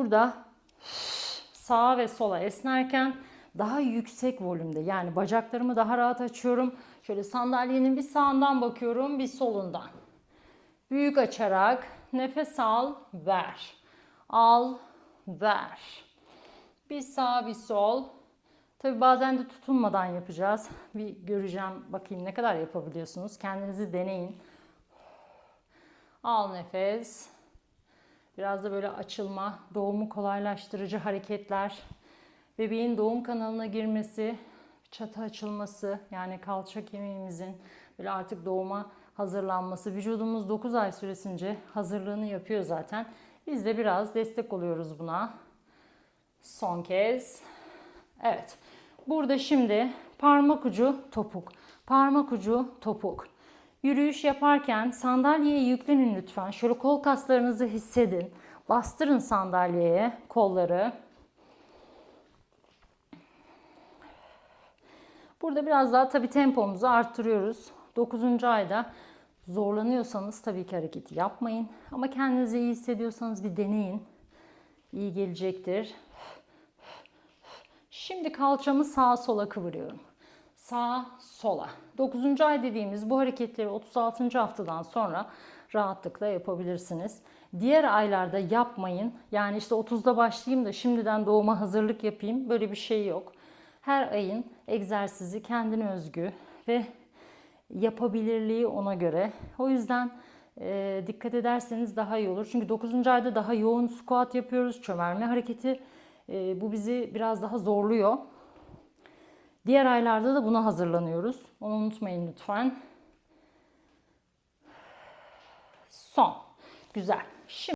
Burada sağa ve sola esnerken daha yüksek volümde yani bacaklarımı daha rahat açıyorum. Şöyle sandalyenin bir sağından bakıyorum bir solundan. Büyük açarak nefes al, ver. Al, ver. Bir sağ, bir sol. Tabi bazen de tutunmadan yapacağız. Bir göreceğim, bakayım ne kadar yapabiliyorsunuz. Kendinizi deneyin. Al nefes. Biraz da böyle açılma, doğumu kolaylaştırıcı hareketler. Bebeğin doğum kanalına girmesi, çatı açılması yani kalça kemiğimizin böyle artık doğuma hazırlanması. Vücudumuz 9 ay süresince hazırlığını yapıyor zaten. Biz de biraz destek oluyoruz buna. Son kez. Evet. Burada şimdi parmak ucu topuk. Parmak ucu topuk. Yürüyüş yaparken sandalyeye yüklenin lütfen. Şöyle kol kaslarınızı hissedin. Bastırın sandalyeye kolları. Burada biraz daha tabii tempomuzu arttırıyoruz. 9. ayda zorlanıyorsanız tabii ki hareketi yapmayın. Ama kendinizi iyi hissediyorsanız bir deneyin. İyi gelecektir. Şimdi kalçamı sağa sola kıvırıyorum. Sağa sola. 9. ay dediğimiz bu hareketleri 36. haftadan sonra rahatlıkla yapabilirsiniz. Diğer aylarda yapmayın. Yani işte 30'da başlayayım da şimdiden doğuma hazırlık yapayım. Böyle bir şey yok. Her ayın egzersizi kendine özgü ve yapabilirliği ona göre. O yüzden e, dikkat ederseniz daha iyi olur. Çünkü 9. ayda daha yoğun squat yapıyoruz. Çömelme hareketi e, bu bizi biraz daha zorluyor. Diğer aylarda da buna hazırlanıyoruz. Onu unutmayın lütfen. Son. Güzel.